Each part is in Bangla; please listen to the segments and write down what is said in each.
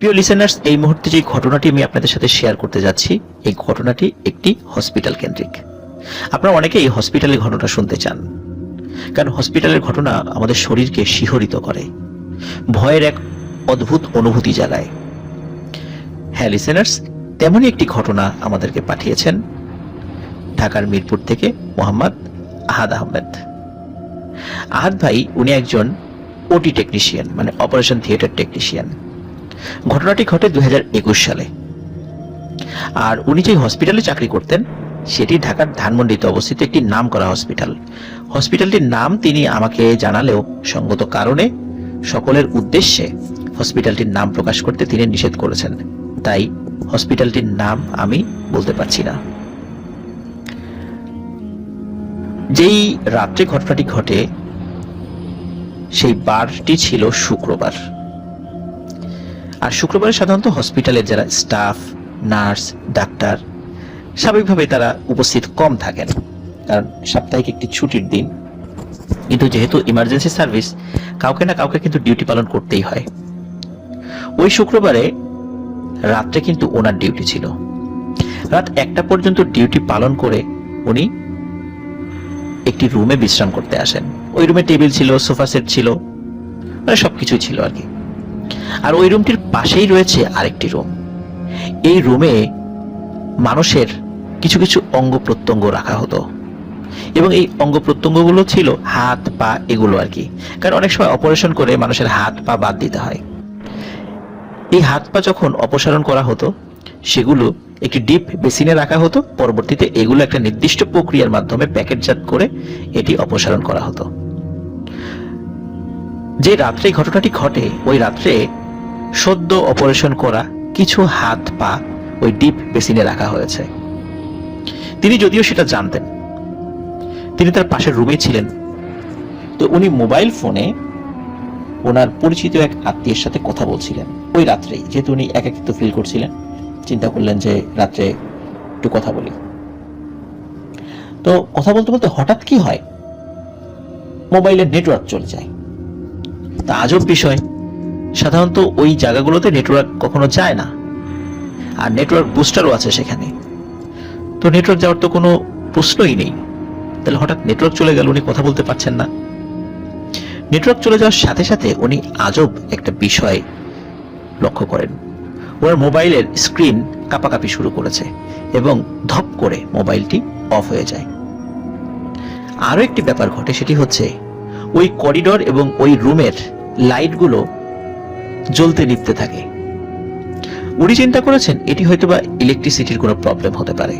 প্রিয় লিসেনার্স এই মুহূর্তে যে ঘটনাটি আমি আপনাদের সাথে শেয়ার করতে যাচ্ছি, এই ঘটনাটি একটি হসপিটাল কেন্দ্রিক। আপনারা অনেকেই এই হসপিটালের ঘটনা শুনতে চান। কারণ হসপিটালের ঘটনা আমাদের শরীরকে শিহরিত করে, ভয়ের এক অদ্ভুত অনুভূতি জাগায়। হ্যাঁ লিসেনার্স তেমনই একটি ঘটনা আমাদেরকে পাঠিয়েছেন ঢাকার মিরপুর থেকে মোহাম্মদ আহাদ আহমেদ। আহাদ ভাই, উনি একজন ওটি টেকনিশিয়ান মানে অপারেশন থিয়েটার টেকনিশিয়ান ঘটনাটি ঘটে দুই হাজার একুশ সালে। আর উনি যে হসপিটালে চাকরি করতেন, সেটি ঢাকার ধানমন্ডিতে অবস্থিত একটি নাম করা হসপিটাল হসপিটালটির নাম তিনি আমাকে জানালেও সঙ্গত কারণে সকলের উদ্দেশ্যে হসপিটালটির নাম প্রকাশ করতে তিনি নিষেধ করেছেন। তাই হসপিটালটির নাম আমি বলতে পারছি না। যেই রাত্রে ঘটনাটি ঘটে, সেই বারটি ছিল শুক্রবার। আর শুক্রবারে সাধারণত হসপিটালের যারা স্টাফ, নার্স, ডাক্তার স্বাভাবিকভাবে তারা উপস্থিত কম থাকেন। কারণ সাপ্তাহিক একটি ছুটির দিন। কিন্তু যেহেতু ইমার্জেন্সি সার্ভিস কাউকে না কাউকে কিন্তু ডিউটি পালন করতেই হয়। ওই শুক্রবারে রাত্রে কিন্তু ওনার ডিউটি ছিল। রাত একটা পর্যন্ত ডিউটি পালন করে উনি একটি রুমে বিশ্রাম করতে আসেন। ওই রুমে টেবিল ছিল সোফা সেট ছিল মানে সবকিছুই ছিল আর কি। আর ওই রুমটির পাশেই রয়েছে আরেকটি রুম। এই রুমে মানুষের কিছু কিছু অঙ্গ প্রত্যঙ্গ রাখা হতো। এবং এই অঙ্গ প্রত্যঙ্গগুলো ছিল হাত, পা এগুলো আর কি। কারণ অনেক সময় অপারেশন করে মানুষের হাত, পা বাদ দিতে হয়। এই হাত, পা যখন অপসারণ করা হতো, সেগুলো একটি ডিপ বেসিনে রাখা হতো। পরবর্তীতে এগুলো একটা নির্দিষ্ট প্রক্রিয়ার মাধ্যমে প্যাকেটজাত করে এটি অপসারণ করা হতো। যে রাত্রে ঘটনাটি ঘটে, ওই রাত্রে সদ্য অপারেশন করা কিছু হাত পা ওই ডিপ বেসিনে রাখা হয়েছে। তিনি যদিও সেটা জানতেন। তিনি তার পাশের রুমে ছিলেন। তো উনি মোবাইল ফোনে ওনার পরিচিত এক আত্মীয়ের সাথে কথা বলছিলেন। ওই রাত্রেই, যেহেতু উনি একাকিত্ব ফিল করছিলেন, চিন্তা করলেন যে রাত্রে একটু কথা বলি। তো কথা বলতে বলতে হঠাৎ কি হয়? মোবাইলের নেটওয়ার্ক চলে যায়। তা আজব বিষয়। সাধারণত ওই জায়গাগুলোতে নেটওয়ার্ক কখনো যায় না। আর নেটওয়ার্ক বুস্টারও আছে সেখানে। তো নেটওয়ার্ক যাওয়ার তো কোনো প্রশ্নই নেই। তাহলে হঠাৎ নেটওয়ার্ক চলে গেল, উনি কথা বলতে পারছেন না। নেটওয়ার্ক চলে যাওয়ার সাথে সাথে উনি আজব একটা বিষয় লক্ষ্য করেন। ওনার মোবাইলের স্ক্রিন কাঁপাকাঁপি শুরু করেছে এবং ধপ করে মোবাইলটি অফ হয়ে যায়। আরও একটি ব্যাপার ঘটে, সেটি হচ্ছে ওই করিডর এবং ওই রুমের লাইটগুলো জ্বলতে নিভতে থাকে। উনি চিন্তা করেছেন, এটি হয়তোবা ইলেকট্রিসিটির কোনো প্রবলেম হতে পারে।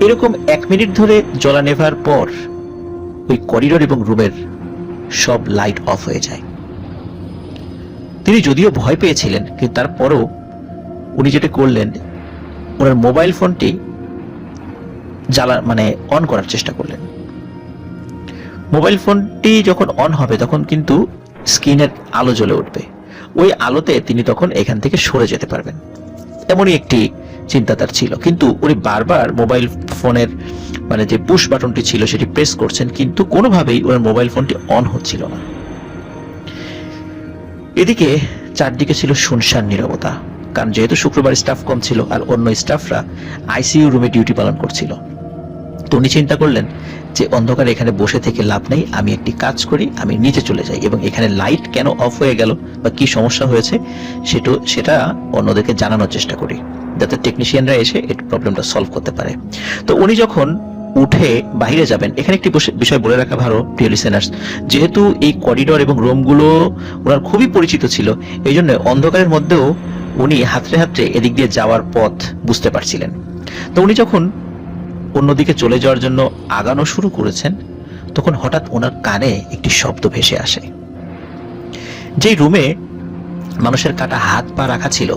এরকম এক মিনিট ধরে জ্বলা নেভার পর ওই করিডর এবং রুমের সব লাইট অফ হয়ে যায়। তিনি যদিও ভয় পেয়েছিলেন, কিন্তু তারপরও উনি যেটা করলেন, ওনার মোবাইল ফোনটি জ্বালা মানে অন করার চেষ্টা করলেন। মোবাইল ফোনটি যখন অন হবে, তখন কিন্তু স্ক্রিনের আলো জ্বলে উঠবে। ওই আলোতে তিনি তখন এখান থেকে সরে যেতে পারবেন। এমনই একটি চিন্তা তার ছিল। কিন্তু উনি বারবার মোবাইল ফোনের মানে যে পুশ বাটনটি ছিল, সেটি প্রেস করছেন, কিন্তু কোনোভাবেই ওনার মোবাইল ফোনটি অন হচ্ছিল না। এদিকে চারদিকে ছিল শুনশান নীরবতা। কারণ যেহেতু শুক্রবার স্টাফ কম ছিল, আর অন্য স্টাফরা আইসিইউ রুমে ডিউটি পালন করছিল। উনি চিন্তা করলেন যে অন্ধকারে এখানে বসে থেকে লাভ নেই, আমি একটি কাজ করি, আমি নিচে চলে যাই। এবং এখানে লাইট কেন অফ হয়ে গেল বা কি সমস্যা হয়েছে সেটা সেটা অন্যদেরকে জানানোর চেষ্টা করি, যাতে টেকনিশিয়ানরা এসে এই প্রবলেমটা সলভ করতে পারে। তো উনি যখন উঠে বাইরে যাবেন, এখানে একটি বিষয় বলে রাখা ভালো, প্রিয় লিসেনার্স যেহেতু এই করিডর এবং রুমগুলো ওনার খুবই পরিচিত ছিল, এই জন্য অন্ধকারের মধ্যেও উনি হাতড়ে হাতড়ে এদিক দিয়ে যাওয়ার পথ বুঝতে পারছিলেন। তো উনি যখন অন্যদিকে চলে যাওয়ার জন্য আগানো শুরু করেছেন, তখন হঠাৎ ওনার কানে একটি শব্দ ভেসে আসে। যেই রুমে মানুষের কাটা হাত পা রাখা ছিল,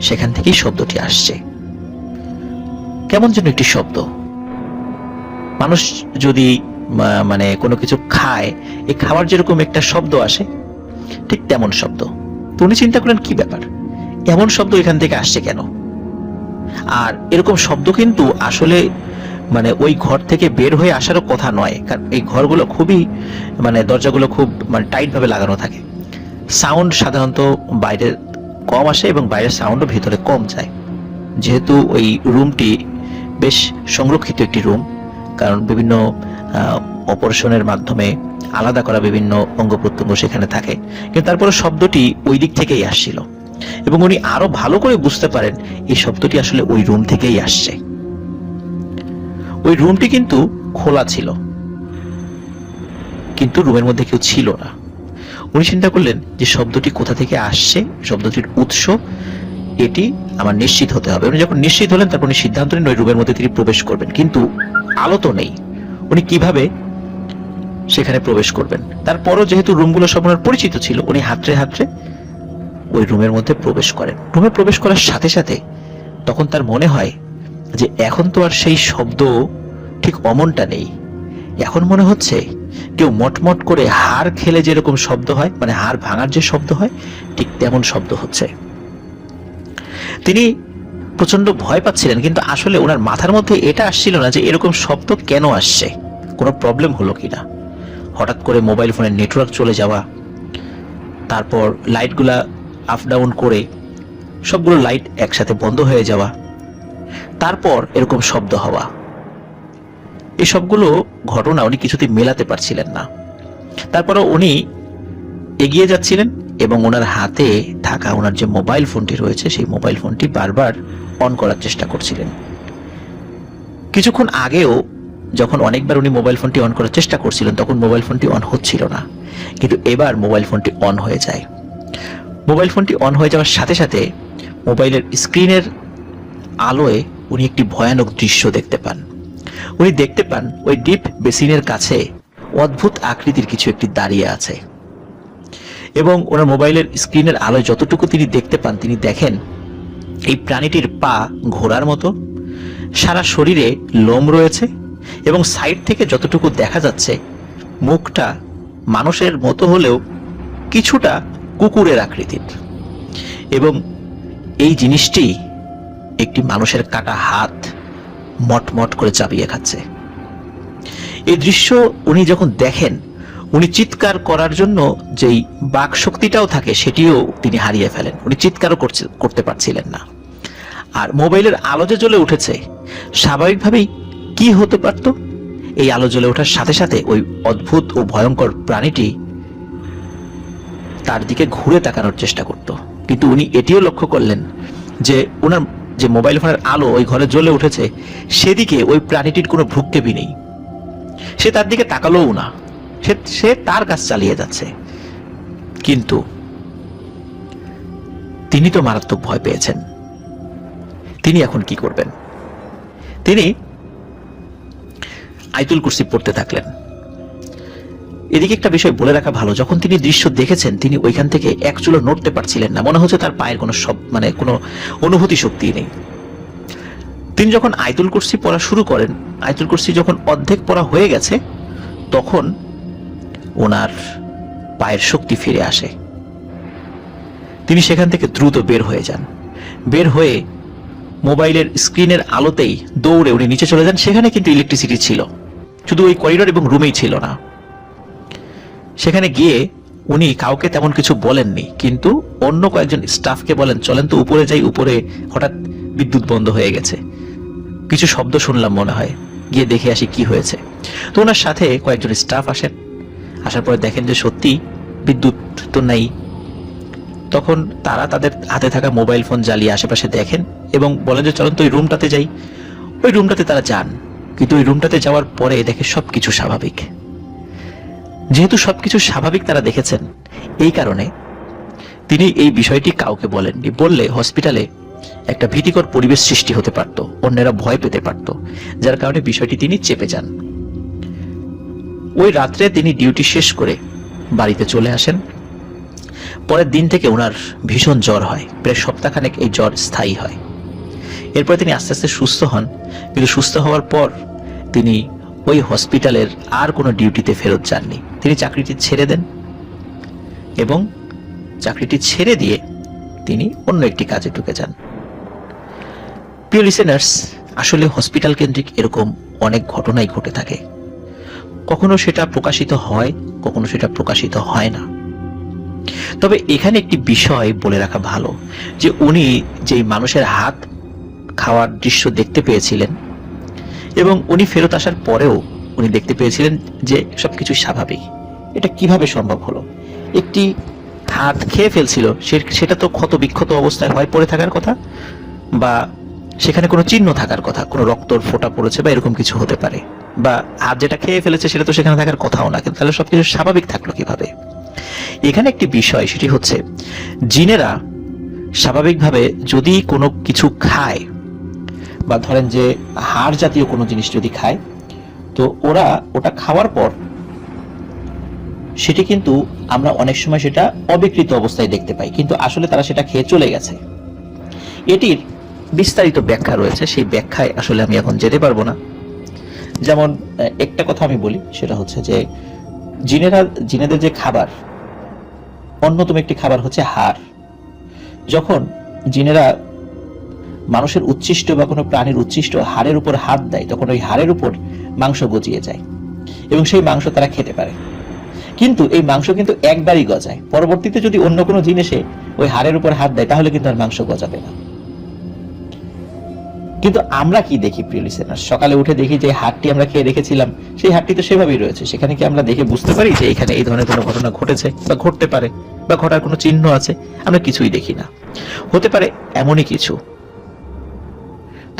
সেখান থেকেই শব্দটি আসছে। কেমন যেন একটি শব্দ। মানুষ যদি মানে কোনো কিছু খায়, এই খাওয়ার যেরকম একটা শব্দ আসে, ঠিক তেমন শব্দ। তো উনি চিন্তা করেন, কি ব্যাপার? এমন শব্দ এখান থেকে আসছে কেন? আর এরকম শব্দ কিন্তু আসলে মানে ওই ঘর থেকে বের হয়ে আসারও কথা নয়। কারণ এই ঘরগুলো খুবই মানে দরজাগুলো খুব মানে টাইটভাবে লাগানো থাকে। সাউন্ড সাধারণত বাইরে কম আসে এবং বাইরের সাউন্ডও ভেতরে কম যায়। যেহেতু ওই রুমটি বেশ সংরক্ষিত একটি রুম কারণ বিভিন্ন অপারেশনের মাধ্যমে আলাদা করা বিভিন্ন অঙ্গ প্রত্যঙ্গ সেখানে থাকে। কিন্তু তারপরে শব্দটি ওই দিক থেকেই আসছিল। এবং উনি আরও ভালো করে বুঝতে পারেন, এই শব্দটি আসলে ওই রুম থেকেই আসছে। ওই রুমটি কিন্তু খোলা ছিল। কিন্তু রুমের মধ্যে কেউ ছিল না। উনি চিন্তা করলেন যে শব্দটি কোথা থেকে আসছে, শব্দটির উৎস, এটি আমার নিশ্চিত হতে হবে। উনি যখন নিশ্চিত হলেন, তারপর উনি সিদ্ধান্ত নিন ওই রুমের মধ্যে তিনি প্রবেশ করবেন। কিন্তু আলো তো নেই। উনি কীভাবে সেখানে প্রবেশ করবেন? তারপরও যেহেতু রুমগুলো সব ওনার পরিচিত ছিল, উনি হাতড়ে হাতড়ে ওই রুমের মধ্যে প্রবেশ করেন। রুমে প্রবেশ করার সাথে সাথে তখন তার মনে হয় যে এখন তো আর সেই শব্দ ঠিক অমনটা নেই। এখন মনে হচ্ছে কেউ মটমট করে হাড় খেলে যেরকম শব্দ হয় মানে হাড় ভাঙার যে শব্দ হয়, ঠিক তেমন শব্দ হচ্ছে। তিনি প্রচণ্ড ভয় পাচ্ছিলেন, কিন্তু আসলে ওনার মাথার মধ্যে এটা আসছিল না যে এরকম শব্দ কেন আসছে, কোনো প্রবলেম হলো কিনা। হঠাৎ করে মোবাইল ফোনের নেটওয়ার্ক চলে যাওয়া, তারপর লাইটগুলা আপ ডাউন করে সবগুলো লাইট একসাথে বন্ধ হয়ে যাওয়া তারপর এরকম শব্দ হওয়া। এই সবগুলো ঘটনা উনি কিছুতেই মেলাতে পারছিলেন না। তারপরে উনি এগিয়ে যাচ্ছিলেন এবং ওনার হাতে থাকা ওনার যে মোবাইল ফোনটি রয়েছে, সেই মোবাইল ফোনটি বারবার অন করার চেষ্টা করছিলেন। কিছুক্ষণ আগেও যখন অনেকবার উনি মোবাইল ফোনটি অন করার চেষ্টা করছিলেন, তখন মোবাইল ফোনটি অন হচ্ছিল না। কিন্তু এবার মোবাইল ফোনটি অন হয়ে যায়। মোবাইল ফোনটি অন হয়ে যাওয়ার সাথে সাথে মোবাইলের স্ক্রিনের আলোয় উনি একটি ভয়ানক দৃশ্য দেখতে পান। উনি দেখতে পান ওই ডিপ বেসিনের কাছে অদ্ভুত আকৃতির কিছু একটি দাঁড়িয়ে আছে। এবং ওনার মোবাইলের স্ক্রিনের আলোয় যতটুকু তিনি দেখতে পান, তিনি দেখেন এই প্রাণীটির পা ঘোড়ার মতো, সারা শরীরে লোম রয়েছে এবং সাইড থেকে যতটুকু দেখা যাচ্ছে, মুখটা মানুষের মতো হলেও কিছুটা কুকুরের আকৃতির। এবং এই জিনিসটি একটি মানুষের কাটা হাত মটমট করে চাপিয়ে খাচ্ছে। এই দৃশ্য উনি যখন দেখেন, উনি চিৎকার করার জন্য যেই বাক শক্তিটাও থাকে সেটিও তিনি হারিয়ে ফেলেন। উনি চিৎকারও করতে পারছিলেন না। আর মোবাইলের আলো যে জ্বলে উঠেছে, স্বাভাবিকভাবেই কি হতে পারত? এই আলো জ্বলে ওঠার সাথে সাথে ওই অদ্ভুত ও ভয়ঙ্কর প্রাণীটি তার দিকে ঘুরে তাকানোর চেষ্টা করত। কিন্তু উনি এটিও লক্ষ্য করলেন যে ওনার যে মোবাইল ফোনের আলো ওই ঘরে জ্বলে উঠেছে, সেদিকে ওই প্রাণীটির কোনো ভ্রুক্ষেপই নেই। সে তার দিকে তাকালোও না। সে সে তার কাজ চালিয়ে যাচ্ছে। কিন্তু তিনি তো মারাত্মক ভয় পেয়েছেন। তিনি এখন কি করবেন? তিনি আইতুল কুরসি পড়তে থাকলেন। এদিকে একটা বিষয় বলে রাখা ভালো, যখন তিনি দৃশ্য দেখেছেন, তিনি ওইখান থেকে এক চুলো নড়তে পারছিলেন না। মনে হচ্ছে তার পায়ের কোনো সব মানে কোনো অনুভূতি শক্তি নেই। তিনি যখন আয়তুল কুরসি পড়া শুরু করেন, আয়তুল কুরসি যখন অর্ধেক পড়া হয়ে গেছে, তখন ওনার পায়ের শক্তি ফিরে আসে। তিনি সেখান থেকে দ্রুত বের হয়ে যান। বের হয়ে মোবাইলের স্ক্রিনের আলোতেই দৌড়ে উনি নিচে চলে যান। সেখানে কিন্তু ইলেকট্রিসিটি ছিল। শুধু ওই করিডোর এবং রুমেই ছিল না। সেখানে গিয়ে উনি কাউকে তেমন কিছু বলেননি, কিন্তু অন্য কয়েকজন স্টাফকে বলেন, চলেন তো উপরে যাই। উপরে হঠাৎ বিদ্যুৎ বন্ধ হয়ে গেছে। কিছু শব্দ শুনলাম মনে হয়। গিয়ে দেখে আসি কি হয়েছে। তো ওনার সাথে কয়েকজন স্টাফ আসেন। আসার পরে দেখেন যে সত্যি বিদ্যুৎ তো নেই। তখন তারা তাদের হাতে থাকা মোবাইল ফোন জ্বালিয়ে আশেপাশে দেখেন এবং বলেন যে, চলুন তো ওই রুমটাতে যাই। ওই রুমটাতে তারা যান, কিন্তু ওই রুমটাতে যাওয়ার পরে দেখে সব কিছু স্বাভাবিক। যেহেতু সবকিছু স্বাভাবিক তারা দেখেছেন, এই কারণে তিনি এই বিষয়টি কাউকে বলেননি। বললে হসপিটালে একটা ভীতিকর পরিবেশ সৃষ্টি হতে পারত, অন্যেরা ভয় পেতে পারত, যার কারণে বিষয়টি তিনি চেপে যান। ওই রাত্রে তিনি ডিউটি শেষ করে বাড়িতে চলে আসেন। পরের দিন থেকে ওনার ভীষণ জ্বর হয়, প্রায় সপ্তাহখানেক এই জ্বর স্থায়ী হয়। এরপরে তিনি আস্তে আস্তে সুস্থ হন, কিন্তু সুস্থ হওয়ার পর তিনি ওই হসপিটালের আর কোনো ডিউটিতে ফেরত যাননি। তিনি চাকরিটি ছেড়ে দেন এবং চাকরিটি ছেড়ে দিয়ে তিনি অন্য একটি কাজে ঢুকে যান। প্রিয় লিসেনার্স আসলে হসপিটাল কেন্দ্রিক এরকম অনেক ঘটনাই ঘটে থাকে। কখনো সেটা প্রকাশিত হয়, কখনো সেটা প্রকাশিত হয় না। তবে এখানে একটি বিষয় বলে রাখা ভালো, যে উনি যেই মানুষের হাত খাওয়ার দৃশ্য দেখতে পেয়েছিলেন এবং উনি ফেরত আসার পরেও উনি দেখতে পেয়েছিলেন যে সবকিছু স্বাভাবিক। এটা কীভাবে সম্ভব হলো? একটি হাত খেয়ে ফেলছিল সেটা তো ক্ষত বিক্ষত অবস্থায় হয় পড়ে থাকার কথা? বা সেখানে কোনো চিহ্ন থাকার কথা, কোনো রক্তর ফোঁটা পড়েছে বা এরকম কিছু হতে পারে? বা হাত যেটা খেয়ে ফেলেছে সেটা তো সেখানে থাকার কথাও না, কিন্তু তাহলে সবকিছু স্বাভাবিক থাকল কীভাবে? এখানে একটি বিষয়, সেটি হচ্ছে, জিনেরা স্বাভাবিকভাবে যদি কোনো কিছু খায় বা ধরেন যে হাড় জাতীয় কোনো জিনিস যদি খায়, তো ওরা ওটা খাওয়ার পর সেটি কিন্তু আমরা অনেক সময় সেটা অবিকৃত অবস্থায় দেখতে পাই। কিন্তু আসলে তারা সেটা খেয়ে চলে গেছে। এটির বিস্তারিত ব্যাখ্যা রয়েছে। সেই ব্যাখ্যায় আসলে আমি এখন যেতে পারব না। যেমন একটা কথা আমি বলি, সেটা হচ্ছে যে জিনেরা, জিনেদের যে খাবার, অন্যতম একটি খাবার হচ্ছে হাড়। যখন জিনেরা মানুষের উচ্ছিষ্ট বা কোনো প্রাণীর উচ্ছিষ্ট হাড়ের উপর হাত দেয়, তখন ওই হাড়ের উপর মাংস গজিয়ে যায় এবং সেই মাংস তারা খেতে পারে। কিন্তু এই মাংস কিন্তু একবারই গজায়। পরবর্তীতে যদি অন্য কোনো জিনিসে ওই হাড়ের উপর হাত দেয়, তাহলে কিন্তু আর মাংস গজাবে না। কিন্তু আমরা কি দেখি, প্রিয় লিসেনার সকালে উঠে দেখি যে হাটটি আমরা খেয়ে রেখেছিলাম, সেই হাটটি তো সেভাবেই রয়েছে। সেখানে কি আমরা দেখে বুঝতে পারি যে এখানে এই ধরনের কোনো ঘটনা ঘটেছে বা ঘটতে পারে বা ঘটার কোনো চিহ্ন আছে? আমরা কিছুই দেখি না। হতে পারে এমনই কিছু।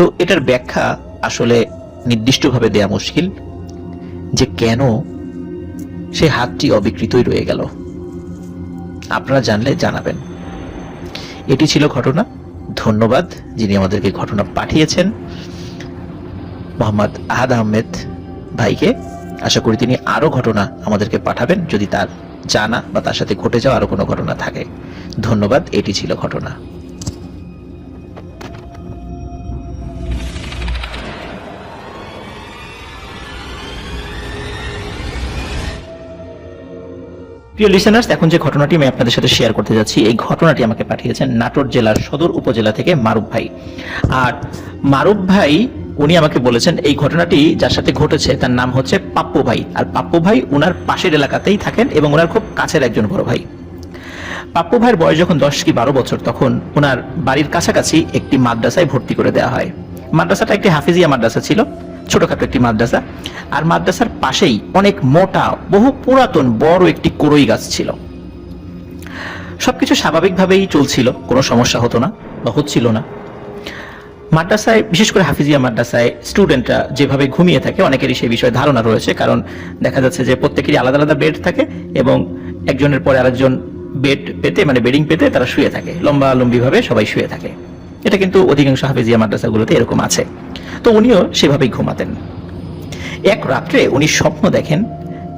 তো এটার ব্যাখ্যা আসলে নির্দিষ্টভাবে দেয়া মুশকিল যে কেন সেই হাতটি অবিকৃতই রয়ে গেল। আপনারা জানলে জানাবেন। এটি ছিল ঘটনা। ধন্যবাদ যিনি আমাদেরকে ঘটনা পাঠিয়েছেন। মোহাম্মদ আহাদ আহমেদ ভাইকে আশা করি তিনি আরও ঘটনা আমাদেরকে পাঠাবেন যদি তার জানা বা তার সাথে ঘটে যাওয়া আরও কোনো ঘটনা থাকে। ধন্যবাদ, এটি ছিল ঘটনা। প্রিয় লিসেনার্স এখন যে ঘটনাটি আমি আপনাদের সাথে শেয়ার করতে যাচ্ছি, এই ঘটনাটি আমাকে পাঠিয়েছেন নাটোর জেলার সদর উপজেলা থেকে মারুফ ভাই। আর মারুফ ভাই, উনি আমাকে বলেছেন এই ঘটনাটি যার সাথে ঘটেছে, তার নাম হচ্ছে পাপ্পু ভাই। আর পাপ্পু ভাই ওনার পাশের এলাকাতেই থাকেন এবং ওনার খুব কাছের একজন বড় ভাই। পাপ্পু ভাইয়ের বয়স যখন দশ কি বারো বছর, তখন ওনার বাড়ির কাছাকাছি একটি মাদ্রাসায় ভর্তি করে দেওয়া হয়। মাদ্রাসাটা একটি হাফিজিয়া মাদ্রাসা ছিল। ছোটখাটো একটি মাদ্রাসা। আর মাদ্রাসার পাশেই অনেক মোটা, বহু পুরাতন, বড় একটি কোরই গাছ ছিল। সবকিছু স্বাভাবিকভাবেই চলছিল, কোনো সমস্যা হতো না বা হচ্ছিল না। মাদ্রাসায়, বিশেষ করে হাফিজিয়া মাদ্রাসায় স্টুডেন্টরা যেভাবে ঘুমিয়ে থাকে, অনেকেরই সেই বিষয়ে ধারণা রয়েছে। কারণ দেখা যাচ্ছে যে প্রত্যেকেরই আলাদা আলাদা বেড থাকে এবং একজনের পরে আরেকজন বেড পেতে মানে বেডিং পেতে তারা শুয়ে থাকে। লম্বা লম্বিভাবে সবাই শুয়ে থাকে। এটা কিন্তু অধিকাংশ হাফিজিয়া মাদ্রাসাগুলোতে এরকম আছে। তো উনিও সেভাবেই ঘুমাতেন। এক রাত্রে উনি স্বপ্ন দেখেন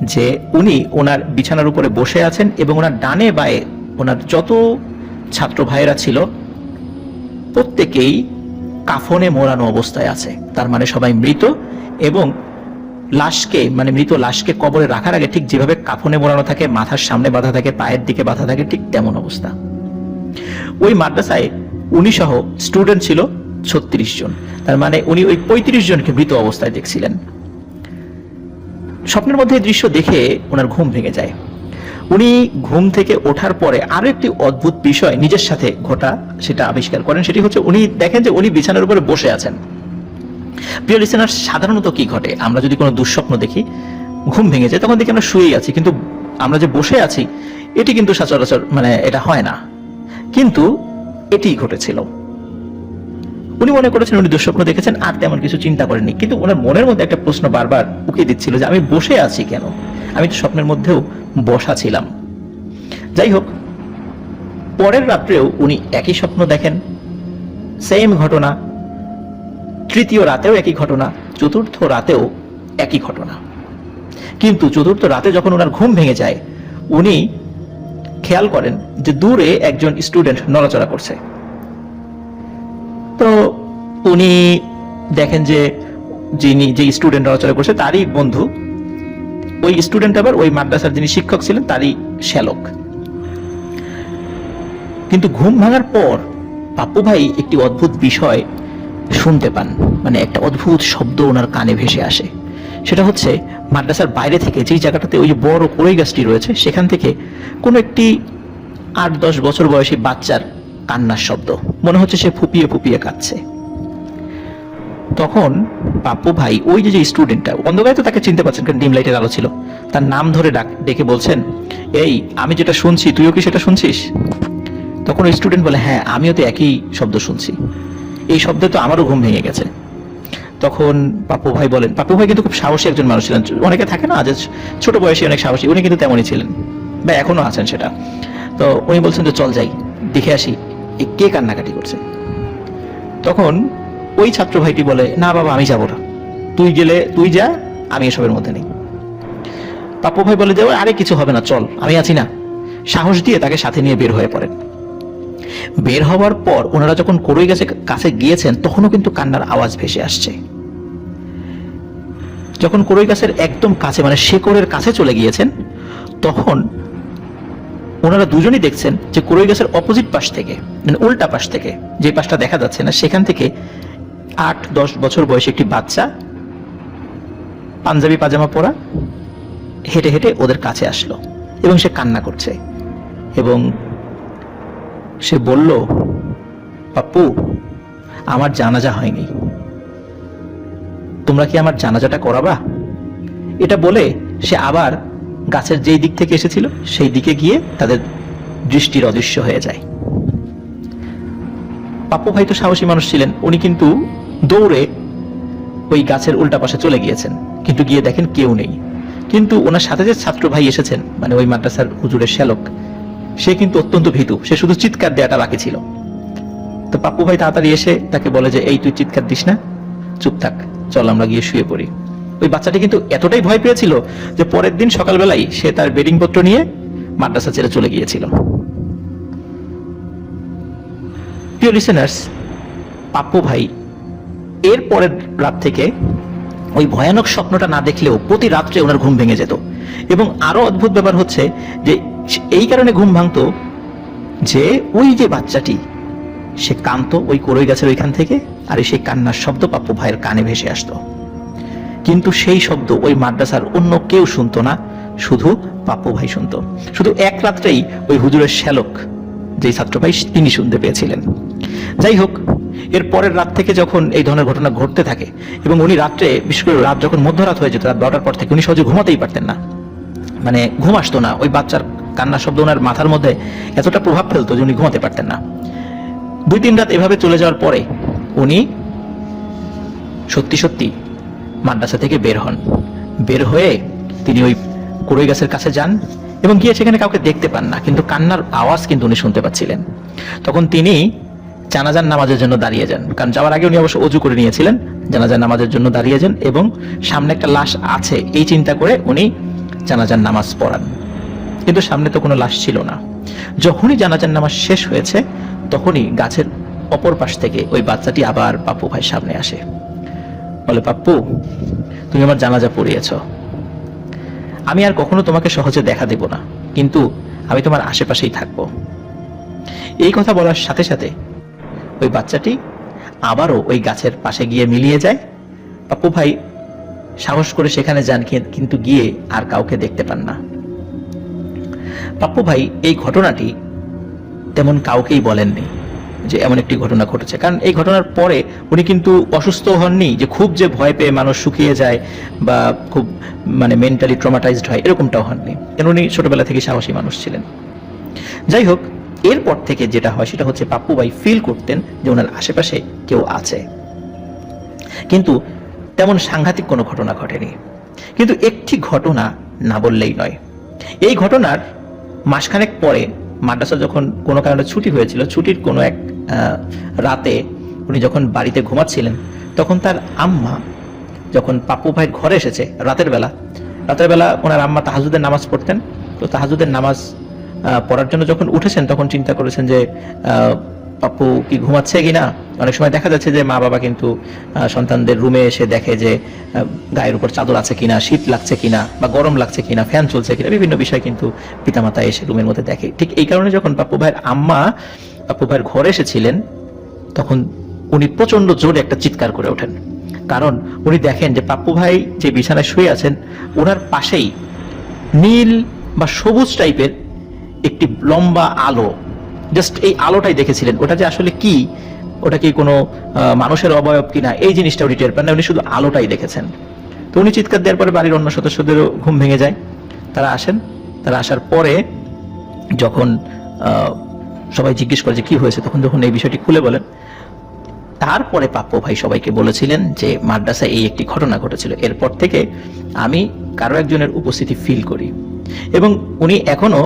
যে উনি ওনার বিছানার উপরে বসে আছেন এবং ওনার ডানে বায়ে ওনার যত ছাত্র ভাইয়েরা ছিল, প্রত্যেকেই কাফনে মোড়ানো অবস্থায় আছে। তার মানে সবাই মৃত এবং লাশকে মানে মৃত লাশকে কবরে রাখার আগে ঠিক যেভাবে কাফনে মোড়ানো থাকে, মাথার সামনে বাঁধা থাকে, পায়ের দিকে বাঁধা থাকে, ঠিক তেমন অবস্থা। ওই মাদ্রাসায় উনি সহ স্টুডেন্ট ছিল ছত্রিশ জন। তার মানে উনি ওই পঁয়ত্রিশ জনকে মৃত অবস্থায় দেখছিলেন। স্বপ্নের মধ্যে দৃশ্য দেখে ওনার ঘুম ভেঙে যায়। উনি ঘুম থেকে ওঠার পরে আরও একটি অদ্ভুত বিষয় নিজের সাথে ঘটা সেটা আবিষ্কার করেন। সেটি হচ্ছে উনি দেখেন যে উনি বিছানার উপরে বসে আছেন। প্রিয় লিসেনার সাধারণত কি ঘটে? আমরা যদি কোনো দুঃস্বপ্ন দেখি, ঘুম ভেঙে যায়, তখন দেখি আমরা শুয়েই আছি, কিন্তু আমরা যে বসে আছি, এটি কিন্তু সচরাচর মানে এটা হয় না। কিন্তু এটি ঘটেছিল। উনি মনে করেছেন, উনি দুঃস্বপ্ন দেখেছেন, আর তেমন কিছু চিন্তা করেননি। কিন্তু ওনার মনের মধ্যে একটা প্রশ্ন বারবার উকে দিচ্ছিল যে, আমি বসে আছি কেন? আমি তো স্বপ্নের মধ্যেও বসা ছিলাম। যাই হোক, পরের রাত্রেও উনি একই স্বপ্ন দেখেন। সেম ঘটনা, তৃতীয় রাতেও একই ঘটনা, চতুর্থ রাতেও একই ঘটনা। কিন্তু চতুর্থ রাতে যখন ওনার ঘুম ভেঙে যায়, উনি খেয়াল করেন যে দূরে একজন স্টুডেন্ট নড়াচড়া করছে। তো উনি দেখেন যে যিনি যে স্টুডেন্ট নড়াচড়া করছে, তারই বন্ধু। ওই স্টুডেন্ট আবার ওই মাদ্রাসার যিনি শিক্ষক ছিলেন, তারই শ্যালক। কিন্তু ঘুম ভাঙার পর পাপ্পু ভাই একটি অদ্ভুত বিষয় শুনতে পান। মানে একটা অদ্ভুত শব্দ ওনার কানে ভেসে আসে। সেটা হচ্ছে মাদ্রাসার বাইরে থেকে যেই জায়গাটাতে ওই বড় কড়ই গাছটি রয়েছে, সেখান থেকে কোনো একটি আট দশ বছর বয়সী বাচ্চার কান্নার শব্দ। মনে হচ্ছে সে ফুপিয়ে ফুপিয়ে কাঁদছে। তখন পাপ্পু ভাই, ওই যে যে স্টুডেন্টটা অন্ধকারে তো তাকে চিনতে পারছেন, কারণ ডিম লাইটের আলো ছিল, তার নাম ধরে ডাক, ডেকে বলছেন, এই, আমি যেটা শুনছি, তুইও কি সেটা শুনছিস? তখন ওই স্টুডেন্ট বলে হ্যাঁ আমিও তো একই শব্দ শুনছি। এই শব্দে তো আমারও ঘুম ভেঙে গেছে। তখন পাপ্পু ভাই বলেন পাপ্পু ভাই কিন্তু খুব সাহসী একজন মানুষ ছিলেন। অনেকে থাকে না যে ছোট বয়সে অনেক সাহসী, উনি কিন্তু তেমনই ছিলেন বা এখনও আছেন সেটা। তো উনি বলছেন যে, চল যাই, দেখে আসি এ কে কান্নাকাটি করছে? তখন ওই ছাত্র ভাইটি বলে, না বাবা, আমি যাব না। তুই গেলে, তুই যা, আমি এসবের মধ্যে নেই। পাপ্পু ভাই বলে যে আরে কিছু হবে না, চল, আমি আছি না। সাহস দিয়ে তাকে সাথে নিয়ে বের হয়ে পড়েন। বের হওয়ার পর ওনারা যখন করই গাছের কাছে গিয়েছেন, তখনও কিন্তু কান্নার আওয়াজ ভেসে আসছে। যখন করই গাছের একদম কাছে মানে শেকড়ের কাছে চলে গিয়েছেন, তখন ওনারা দুজনই দেখছেন যে করই গাছের অপোজিট পাশ থেকে মানে উল্টা পাশ থেকে, যে পাশটা দেখা যাচ্ছে না, সেখান থেকে আট, দশ বছর বয়সী একটি বাচ্চা পাঞ্জাবি পাজামা পরা হেঁটে হেঁটে ওদের কাছে আসলো এবং সে কান্না করছে এবং সে বলল, পাপ্পু, আমার জানাজা হয়নি। তোমরা কি আমার জানাজাটা করাবা? এটা বলে সে আবার গাছের যেই দিক থেকে এসেছিল, সেই দিকে গিয়ে তাদের দৃষ্টির অদৃশ্য হয়ে যায়। পাপ্পু ভাই তো সাহসী মানুষ ছিলেন, উনি কিন্তু দৌড়ে ওই গাছের উল্টা পাশে চলে গিয়েছেন, কিন্তু গিয়ে দেখেন কেউ নেই। কিন্তু ওনার সাথে যে ছাত্র ভাই এসেছেন মানে ওই মাদ্রাসার হুজুরের শ্যালক সে কিন্তু অত্যন্ত ভীতু। সে শুধু চিৎকার দেওয়াটা বাকি ছিল। তো পাপ্পু ভাই তাড়াতাড়ি এসে তাকে বলে যে, এই, তুই চিৎকার দিস না। চুপ থাক। চল আমরা গিয়ে শুয়ে পড়ি। ওই বাচ্চাটি কিন্তু এতটাই ভয় পেয়েছিল যে পরের দিন সকালবেলায় সে তার বেডিং পত্র নিয়ে মাদ্রাসা ছেড়ে চলে গিয়েছিল। প্রিয় লিসেনার্স পাপ্পু ভাই, এর পরের রাত থেকে ওই ভয়ানক স্বপ্নটা না দেখলেও প্রতি রাত্রে ওনার ঘুম ভেঙে যেত। এবং আরও অদ্ভুত ব্যাপার হচ্ছে যে এই কারণে ঘুম ভাঙতো যে ওই যে বাচ্চাটি, সে কান্ত ওই করই গাছের ওইখান থেকে, আর সেই কান্নার শব্দ পাপ্পু ভাইয়ের কানে ভেসে আসতো। কিন্তু সেই শব্দ ওই মাদ্রাসার অন্য কেউ শুনতো না, শুধু পাপ্পু ভাই শুনতো। শুধু এক রাত্রেই ওই হুজুরের শ্যালক যে ছাত্র ভাই, তিনি শুনতে পেয়েছিলেন। যাই হোক, এর পরের রাত থেকে যখন এই ধরনের ঘটনা ঘটতে থাকে, এবং উনি রাত্রে, বিশেষ করে রাত যখন মধ্যরাত হয়ে যেত, রাত বারোটার পর থেকে উনি সহজে ঘুমাতেই পারতেন না। মানে ঘুম আসতো না, ওই বাচ্চার কান্নার শব্দ ওনার মাথার মধ্যে এতটা প্রভাব ফেলতো যে উনি ঘুমাতে পারতেন না। দুই, তিন রাত এভাবে চলে যাওয়ার পরে উনি সত্যি সত্যি মাদ্রাসা থেকে বের হন। বের হয়ে তিনি ওই কুড়ই গাছের কাছে যান এবং গিয়ে সেখানে কাউকে দেখতে পান না, কিন্তু কান্নার আওয়াজ কিন্তু উনি শুনতে পাচ্ছিলেন। তখন তিনি জানাজার নামাজের জন্য দাঁড়িয়ে যান, কারণ যাওয়ার আগে উনি অবশ্য অজু করে নিয়েছিলেন। জানাজার নামাজের জন্য দাঁড়িয়ে যান এবং সামনে একটা লাশ আছে, এই চিন্তা করে উনি জানাজার নামাজ পড়ান। কিন্তু সামনে তো কোনো লাশ ছিল না। যখনই জানাজার নামাজ শেষ হয়েছে, তখনই গাছের অপর পাশ থেকে ওই বাচ্চাটি আবার পাপ্পু ভাই সামনে আসে। বলে, পাপ্পু, তুমি আমার জানাজা পড়িয়েছ। আমি আর কখনো তোমাকে সহজে দেখা দেব না, কিন্তু আমি তোমার আশেপাশেই থাকব। এই কথা বলার সাথে সাথে ওই বাচ্চাটি আবারও ওই গাছের পাশে গিয়ে মিলিয়ে যায়। পাপ্পু ভাই সাহস করে সেখানে যান, কিন্তু গিয়ে আর কাউকে দেখতে পান না। পাপ্পু ভাই, এই ঘটনাটি তেমন কাউকেই বলেননি যে এমন একটি ঘটনা ঘটেছে। কারণ এই ঘটনার পরে উনি কিন্তু অসুস্থ হননি যে খুব যে ভয় পেয়ে মানুষ শুকিয়ে যায় বা খুব মানে মেন্টালি ট্রমাটাইজড হয়, এরকমটাও হননি। কেন উনি ছোটবেলা থেকে সাহসী মানুষ ছিলেন? যাই হোক, এরপর থেকে যেটা হয় সেটা হচ্ছে পাপ্পু ভাই ফিল করতেন যে ওনার আশেপাশে কেউ আছে। কিন্তু তেমন সাংঘাতিক কোনো ঘটনা ঘটেনি। কিন্তু একটি ঘটনা না বললেই নয়। এই ঘটনার মাসখানেক পরে মাদ্রাসা যখন কোনো কারণে ছুটি হয়েছিল, ছুটির কোনো এক রাতে উনি যখন বাড়িতে ঘুমাচ্ছিলেন, তখন তার আম্মা যখন পাপু ভাই ঘরে এসেছে রাতের বেলা রাতের বেলা ওনার আম্মা তাহাজুদের নামাজ পড়তেন। তো তাহাজুদের নামাজ পড়ার জন্য যখন উঠেছেন, তখন চিন্তা করেছেন যে পাপ্পু কি ঘুমাচ্ছে কিনা? অনেক সময় দেখা যাচ্ছে যে মা বাবা কিন্তু সন্তানদের রুমে এসে দেখে যে গায়ের উপর চাদর আছে কিনা, শীত লাগছে কিনা বা গরম লাগছে কিনা ফ্যান চলছে কিনা, বিভিন্ন বিষয় কিন্তু পিতামাতা এসে রুমের মধ্যে দেখে। ঠিক এই কারণে যখন পাপ্পু ভাইয়ের আম্মা পাপ্পু ভাইয়ের ঘরে এসেছিলেন, তখন উনি প্রচণ্ড জোরে একটা চিৎকার করে ওঠেন। কারণ উনি দেখেন যে পাপ্পু ভাই যে বিছানায় শুয়ে আছেন ওনার পাশেই নীল বা সবুজ টাইপের একটি লম্বা আলো জাস্ট এই আলোটাই দেখেছিলেন। ওটা যে আসলে কি, ওটা কি কোনো মানুষের অবয়ব কিনা, এই জিনিসটা উনি টের পান না, উনি শুধু আলোটাই দেখেছেন। তো উনি চিৎকার দেওয়ার পরে বাড়ির অন্য সদস্যদেরও ঘুম ভেঙে যায়। তারা আসেন, তারা আসার পরে যখন সবাই জিজ্ঞেস করে যে কি হয়েছে, তখন যখন এই বিষয়টি খুলে বলেন, তারপরে পাপ্প ভাই সবাইকে বলেছিলেন যে মাদ্রাসায় এই একটি ঘটনা ঘটেছিল। এরপর থেকে আমি কারও একজনের উপস্থিতি ফিল করি। এবং উনি এখনও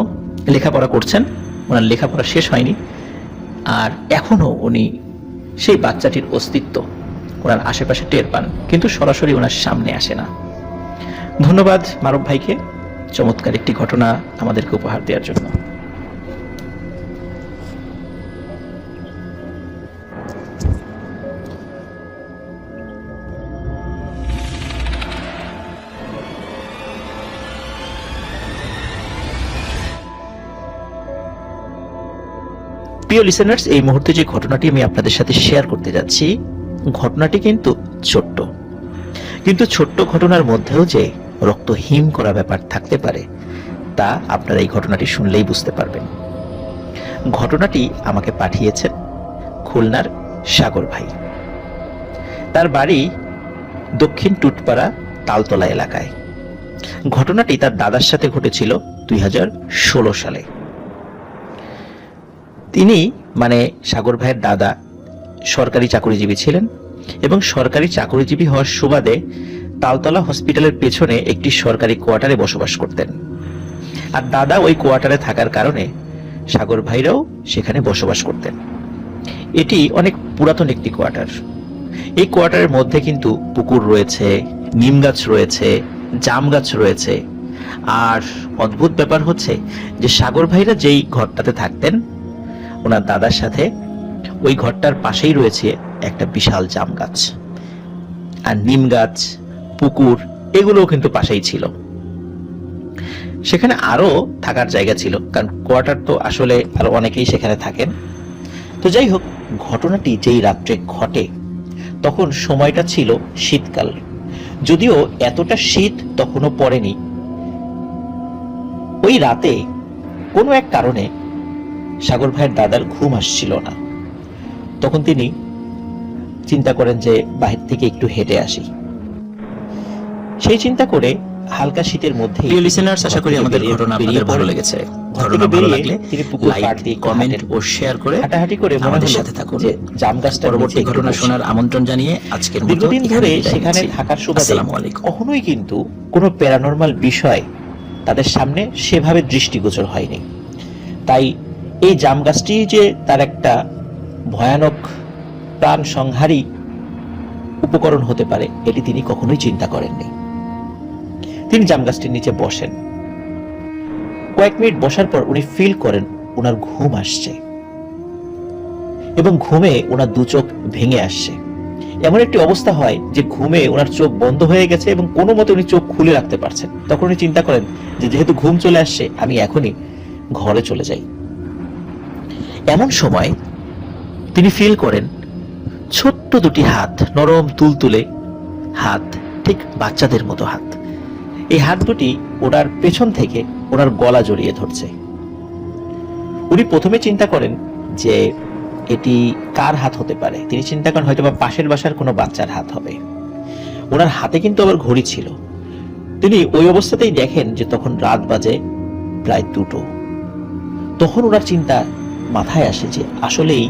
লেখাপড়া করছেন। ওনার লেখাপড়া শেষ হয়নি। আর এখনও উনি সেই বাচ্চাটির অস্তিত্ব ওনার আশেপাশে টের পান, কিন্তু সরাসরি ওনার সামনে আসে না। ধন্যবাদ মারব ভাইকে। চমৎকার একটি ঘটনা আমাদেরকে উপহার দেওয়ার জন্য। প্রিয় লিসেনার্স এই মুহূর্তে যে ঘটনাটি আমি আপনাদের সাথে শেয়ার করতে যাচ্ছি, ঘটনাটি কিন্তু ছোট্ট। কিন্তু ছোট্ট ঘটনার মধ্যেও যে রক্ত হিম করা ব্যাপার থাকতে পারে, তা আপনারা এই ঘটনাটি শুনলেই বুঝতে পারবেন। ঘটনাটি আমাকে পাঠিয়েছেন খুলনার সাগর ভাই। তার বাড়ি দক্ষিণ টুটপাড়া তালতলা এলাকায়। ঘটনাটি তার দাদার সাথে ঘটেছিল দুই হাজার ষোলো সালে। তিনি মানে সাগর ভাইয়ের দাদা, সরকারি চাকরিজীবী ছিলেন এবং সরকারি চাকরিজীবী হওয়ার সুবাদে তালতলা হসপিটালের পেছনে একটি সরকারি কোয়ার্টারে বসবাস করতেন। আর দাদা ওই কোয়ার্টারে থাকার কারণে সাগর ভাইরাও সেখানে বসবাস করতেন। এটি অনেক পুরাতন একটি কোয়ার্টার। এই কোয়ার্টারের মধ্যে কিন্তু পুকুর রয়েছে, নিম গাছ রয়েছে, জাম গাছ রয়েছে। আর অদ্ভুত ব্যাপার হচ্ছে যে সাগর ভাইরা যেই ঘরটাতে থাকতেন ওনার দাদার সাথে ওই ঘরটার পাশেই রয়েছে একটা বিশাল জাম গাছ। আর নিম গাছ, পুকুর, এগুলোও কিন্তু পাশেই ছিল। সেখানে আরও থাকার জায়গা ছিল, কারণ কোয়ার্টার তো আসলে আরও অনেকেই সেখানে থাকেন। তো যাই হোক, ঘটনাটি যেই রাত্রে ঘটে, তখন সময়টা ছিল শীতকাল। যদিও এতটা শীত তখনও পড়েনি। ওই রাতে কোনো এক কারণে সাগর ভাইয়ের দাদার ঘুম আসছিল না। তখন তিনি চিন্তা করেন যে বাহির থেকে একটু হেঁটে আসি। সেই চিন্তা করে হালকা শীতের মধ্যে প্রিয় লিসেনার্স আশা করি আমাদের ঘটনা আপনাদের ভালো লেগেছে। ঘটনা ভালো লাগলে লাইক কমেন্ট ও শেয়ার করে হাঁটাহাঁটি করে আমাদের সাথে থাকুন। যে জাম পরবর্তী ঘটনা শোনার আমন্ত্রণ জানিয়ে আজকের মতো দীর্ঘদিন ধরে সেখানে। থাকার সুবাদে আসসালামু আলাইকুম। কখনোই কিন্তু কোনো প্যারানর্মাল বিষয় তাদের সামনে সেভাবে দৃষ্টিগোচর হয়নি। তাই এই জাম গাছটি যে তার একটা ভয়ানক প্রাণ সংহারী উপকরণ হতে পারে, এটি তিনি কখনোই চিন্তা করেননি। তিনি জাম গাছটির নিচে বসেন। কয়েক মিনিট বসার পর উনি ফিল করেন ওনার ঘুম আসছে। এবং ঘুমে ওনার দু চোখ ভেঙে আসছে। এমন একটি অবস্থা হয় যে ঘুমে ওনার চোখ বন্ধ হয়ে গেছে এবং কোনো মতে উনি চোখ খুলে রাখতে পারছেন। তখন উনি চিন্তা করেন যে যেহেতু ঘুম চলে আসছে, আমি এখনই ঘরে চলে যাই। এমন সময় তিনি ফিল করেন, ছোট্ট দুটি হাত, নরম তুলতুলে হাত, ঠিক বাচ্চাদের মতো হাত। এই হাত দুটি ওনার পেছন থেকে ওনার গলা জড়িয়ে ধরছে। উনি প্রথমে চিন্তা করেন যে এটি কার হাত হতে পারে। তিনি চিন্তা করেন হয়তো বা পাশের বাসার কোনো বাচ্চার হাত হবে। ওনার হাতে কিন্তু আবার ঘড়ি ছিল। তিনি ওই অবস্থাতেই দেখেন যে তখন রাত বাজে প্রায় দুটো। তখন ওনার চিন্তা মাথায় আসে যে আসলেই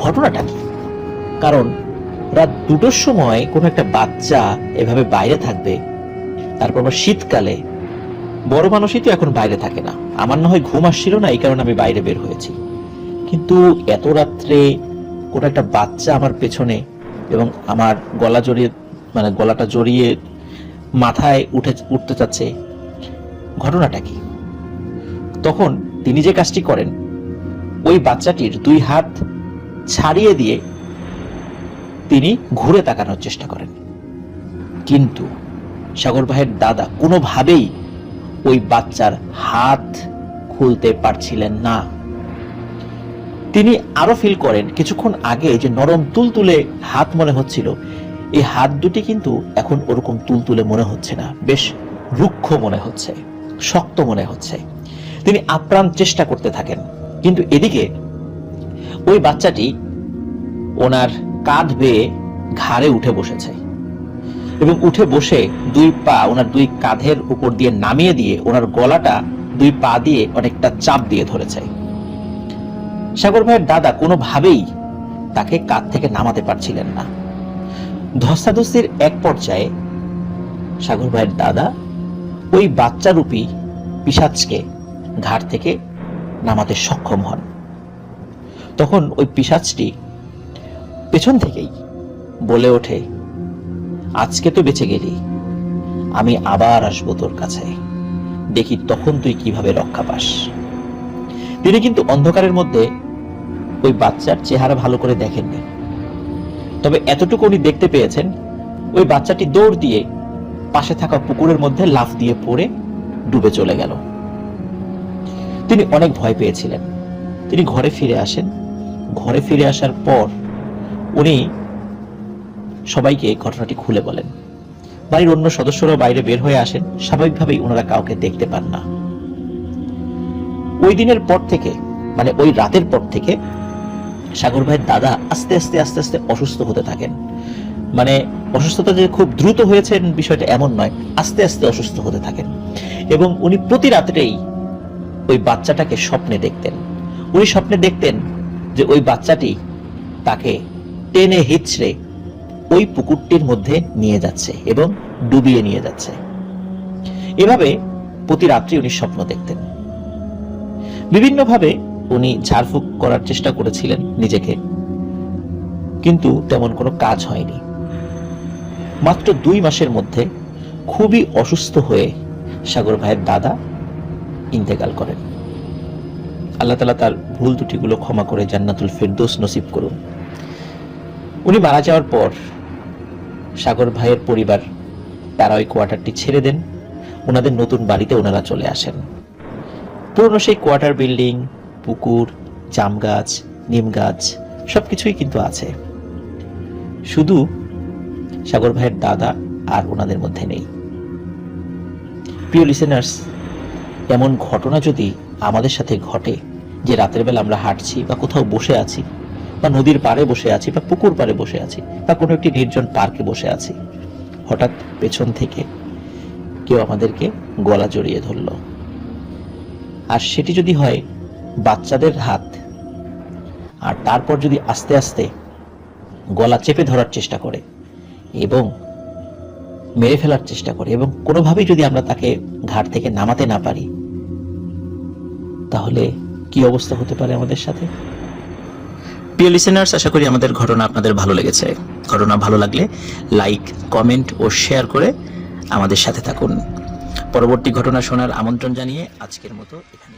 ঘটনাটা কি? কারণ রাত দুটোর সময় কোনো একটা বাচ্চা এভাবে বাইরে থাকবে, তারপর আবার শীতকালে বড় মানুষই তো এখন বাইরে থাকে না। আমার না হয় ঘুম আসছিল না, এই কারণে আমি বাইরে বের হয়েছি। কিন্তু এত রাত্রে কোনো একটা বাচ্চা আমার পেছনে এবং আমার গলা জড়িয়ে মানে গলাটা জড়িয়ে মাথায় উঠে, উঠতে চাচ্ছে, ঘটনাটা কি? তখন তিনি যে কাজটি করেন, ওই বাচ্চাটির দুই হাত ছাড়িয়ে দিয়ে তিনি ঘুরে তাকানোর চেষ্টা করেন। কিন্তু সাগর ভাইয়ের দাদা কোনোভাবেই ওই বাচ্চার হাত খুলতে পারছিলেন না। তিনি আরও ফিল করেন কিছুক্ষণ আগে যে নরম তুলতুলে হাত মনে হচ্ছিল এই হাত দুটি কিন্তু এখন ওরকম তুলতুলে মনে হচ্ছে না, বেশ রুক্ষ মনে হচ্ছে, শক্ত মনে হচ্ছে। তিনি আপ্রাণ চেষ্টা করতে থাকেন। কিন্তু এদিকে ওই বাচ্চাটি ওনার কাঁধ বেয়ে ঘাড়ে উঠে বসেছে এবং উঠে বসে দুই পা ওনার দুই কাঁধের উপর দিয়ে নামিয়ে দিয়ে ওনার গলাটা দুই পা দিয়ে অনেকটা চাপ দিয়ে ধরেছে। সাগর ভাইয়ের দাদা কোনোভাবেই তাকে কাঁধ থেকে নামাতে পারছিলেন না। ধস্তাধস্তির এক পর্যায়ে সাগর ভাইয়ের দাদা ওই বাচ্চারূপী পিসাজকে ঘাট থেকে নামাতে সক্ষম হন। তখন ওই পিসাজটি পেছন থেকেই বলে ওঠে, আজকে তো বেঁচে গেলি, আমি আবার আসব তোর কাছে। দেখি তখন তুই কীভাবে রক্ষা পাস। তিনি কিন্তু অন্ধকারের মধ্যে ওই বাচ্চার চেহারা ভালো করে দেখেননি। তবে এতটুকু উনি দেখতে পেয়েছেন, ওই বাচ্চাটি দৌড় দিয়ে পাশে থাকা পুকুরের মধ্যে লাফ দিয়ে পড়ে ডুবে চলে গেল। তিনি অনেক ভয় পেয়েছিলেন। তিনি ঘরে ফিরে আসেন। ঘরে ফিরে আসার পর উনি সবাইকে ঘটনাটি খুলে বলেন। বাড়ির অন্য সদস্যরাও বাইরে বের হয়ে আসেন। স্বাভাবিকভাবেই ওনারা কাউকে দেখতে পান না। ওই দিনের পর থেকে মানে ওই রাতের পর থেকে সাগর ভাইয়ের দাদা আস্তে আস্তে আস্তে আস্তে অসুস্থ হতে থাকেন। মানে অসুস্থতা যে খুব দ্রুত হয়েছেন বিষয়টা এমন নয়, আস্তে আস্তে অসুস্থ হতে থাকেন। এবং উনি প্রতি রাত্রেই ওই বাচ্চাটাকে স্বপ্নে দেখতেন। উনি স্বপ্নে দেখতেন যে ওই বাচ্চাটি তাকে টেনে হিচড়ে ওই পুকুরটির মধ্যে নিয়ে যাচ্ছে এবং ডুবিয়ে নিয়ে যাচ্ছে। এভাবে প্রতি রাত্রি উনি স্বপ্ন দেখতেন। বিভিন্নভাবে উনি ঝাড়ফুঁক করার চেষ্টা করেছিলেন নিজেকে। কিন্তু তেমন কোনো কাজ হয়নি। মাত্র দুই মাসের মধ্যে খুবই অসুস্থ হয়ে সাগর ভাইয়ের দাদা ইন্তেকাল করেন। আল্লাহ তালা তার ভুল ত্রুটিগুলো ক্ষমা করে জান্নাতুল ফেরদৌস নসিব করুন। উনি মারা যাওয়ার পর সাগর ভাইয়ের পরিবার তারা ওই কোয়ার্টারটি ছেড়ে দেন। ওনাদের নতুন বাড়িতে ওনারা চলে আসেন। পুরনো সেই কোয়ার্টার বিল্ডিং, পুকুর, জাম গাছ, নিম গাছ, সবকিছুই কিন্তু আছে। শুধু সাগর ভাইয়ের দাদা আর ওনাদের মধ্যে নেই। প্রিয় লিসেনার্স এমন ঘটনা যদি আমাদের সাথে ঘটে, যে রাতের বেলা আমরা হাঁটছি বা কোথাও বসে আছি, বা নদীর পাড়ে বসে আছি, বা পুকুর পাড়ে বসে আছি, বা কোনো একটি নির্জন পার্কে বসে আছি, হঠাৎ পেছন থেকে কেউ আমাদেরকে গলা জড়িয়ে ধরল। আর সেটি যদি হয় বাচ্চাদের হাত, আর তারপর যদি আস্তে আস্তে গলা চেপে ধরার চেষ্টা করে, এবং মেরে ফেলার চেষ্টা করে এবং কোনোভাবেই যদি আমরা তাকে ঘাট থেকে নামাতে না পারি, তাহলে কি অবস্থা হতে পারে আমাদের সাথে? প্রিয় লিসেনার্স আশা করি আমাদের ঘটনা আপনাদের ভালো লেগেছে। ঘটনা ভালো লাগলে লাইক কমেন্ট ও শেয়ার করে আমাদের সাথে থাকুন। পরবর্তী ঘটনা শোনার আমন্ত্রণ জানিয়ে আজকের মতো এখানে